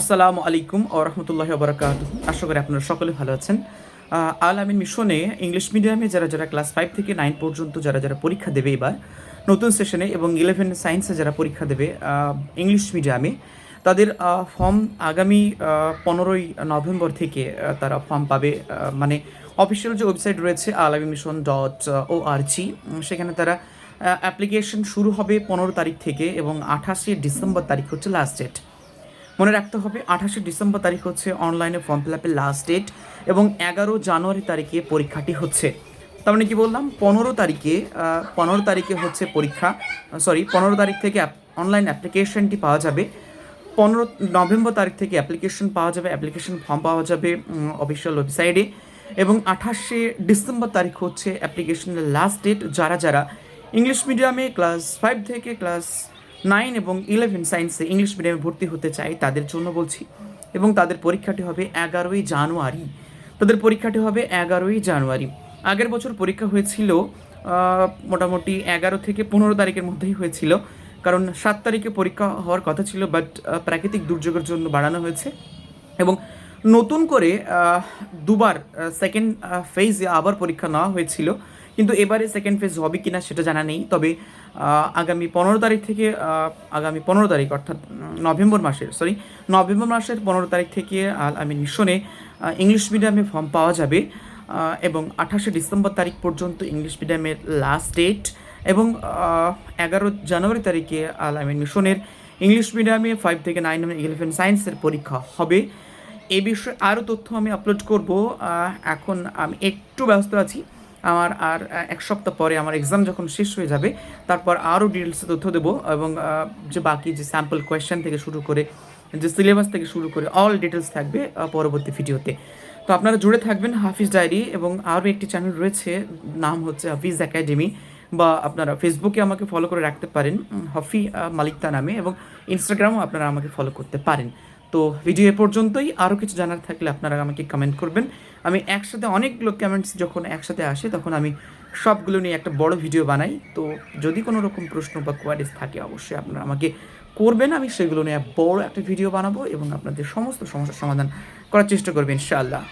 আসসালামু আলাইকুম ও রহমতুল্লাহ বরকাত আশা করি আপনারা সকলে ভালো আছেন। আল আমিন মিশনে ইংলিশ মিডিয়ামে যারা যারা ক্লাস ফাইভ থেকে নাইন পর্যন্ত যারা যারা পরীক্ষা দেবে এবার, নতুন সেশনে এবং ইলেভেন সায়েন্সে যারা পরীক্ষা দেবে ইংলিশ মিডিয়ামে, তাদের ফর্ম আগামী পনেরোই নভেম্বর থেকে তারা ফর্ম পাবে মানে অফিসিয়াল যে ওয়েবসাইট রয়েছে আলামী মিশন ডট ও আর জি সেখানে তারা অ্যাপ্লিকেশন শুরু হবে পনেরো তারিখ থেকে এবং আঠাশে ডিসেম্বর তারিখ হচ্ছে লাস্ট ডেট। মনে রাখতে হবে, আঠাশে ডিসেম্বর তারিখ হচ্ছে অনলাইনে ফর্ম ফিল আপের লাস্ট ডেট এবং এগারো জানুয়ারি তারিখে পরীক্ষাটি হচ্ছে। তার মানে কি বললাম? পনেরো তারিখে পনেরো তারিখে হচ্ছে পরীক্ষা সরি পনেরো তারিখ থেকে অনলাইন অ্যাপ্লিকেশনটি পাওয়া যাবে। পনেরো নভেম্বর তারিখ থেকে অ্যাপ্লিকেশন পাওয়া যাবে অ্যাপ্লিকেশন ফর্ম পাওয়া যাবে অফিসিয়াল ওয়েবসাইটে এবং আঠাশে ডিসেম্বর তারিখ হচ্ছে অ্যাপ্লিকেশনের লাস্ট ডেট যারা যারা ইংলিশ মিডিয়ামে ক্লাস ফাইভ থেকে ক্লাস নাইন এবং ইলেভেন সায়েন্সে ইংলিশ মিডিয়ামে ভর্তি হতে চাই তাদের জন্য বলছি। এবং তাদের পরীক্ষাটি হবে এগারোই জানুয়ারি। তাদের পরীক্ষাটি হবে এগারোই জানুয়ারি। আগের বছর পরীক্ষা হয়েছিল মোটামুটি এগারো থেকে পনেরো তারিখের মধ্যেই হয়েছিল। কারণ সাত তারিখে পরীক্ষা হওয়ার কথা ছিল বাট প্রাকৃতিক দুর্যোগের জন্য বাড়ানো হয়েছে। এবং নতুন করে দুবার সেকেন্ড ফেজে আবার পরীক্ষা নেওয়া হয়েছিল। কিন্তু এবারে সেকেন্ড ফেজ হবে কিনা সেটা জানা নেই। তবে আগামী পনেরো তারিখ থেকে আগামী পনেরো তারিখ অর্থাৎ নভেম্বর মাসের সরি নভেম্বর মাসের পনেরো তারিখ থেকে, আল আমি মিশনে ইংলিশ মিডিয়ামে ফর্ম পাওয়া যাবে। এবং আঠাশে ডিসেম্বর তারিখ পর্যন্ত ইংলিশ মিডিয়ামের লাস্ট ডেট এবং এগারো জানুয়ারি তারিখে আল আমিন মিশনের ইংলিশ মিডিয়ামে ফাইভ থেকে নাইন ইলেভেন সায়েন্সের পরীক্ষা হবে। এ বিষয়ে আরও তথ্য আমি আপলোড করব। এখন আমি একটু ব্যস্ত আছি। আমার আর এক সপ্তাহ পরে আমার এক্সাম যখন শেষ হয়ে যাবে, তারপর আরও ডিটেলসে তথ্য দেবো এবং যে বাকি যে স্যাম্পল কোয়েশ্চেন থেকে শুরু করে, যে সিলেবাস থেকে শুরু করে অল ডিটেলস থাকবে পরবর্তী ভিডিওতে তো। আপনারা জুড়ে থাকবেন হাফিজ ডায়েরি এবং আরও একটি চ্যানেল রয়েছে, নাম হচ্ছে হাফিজ একাডেমি বা আপনারা ফেসবুকে আমাকে ফলো করে রাখতে পারেন হফি মালিকতা নামে এবং ইনস্টাগ্রামও আপনারা আমাকে ফলো করতে পারেন। তো ভিডিও এ পর্যন্তই। আরও কিছু জানার থাকলে আপনারা আমাকে কমেন্ট করবেন। আমি একসাথে অনেকগুলো কমেন্টস যখন একসাথে আসে, তখন আমি সবগুলো নিয়ে একটা বড় ভিডিও বানাই। তো যদি কোনো রকম প্রশ্ন বা কোয়ারিজ থাকে, অবশ্যই আপনারা আমাকে করবেন। আমি সেগুলো নিয়ে বড় একটা ভিডিও বানাবো এবং আপনাদের সমস্ত সমস্যার সমাধান করার চেষ্টা করবেন ইনশাআল্লাহ।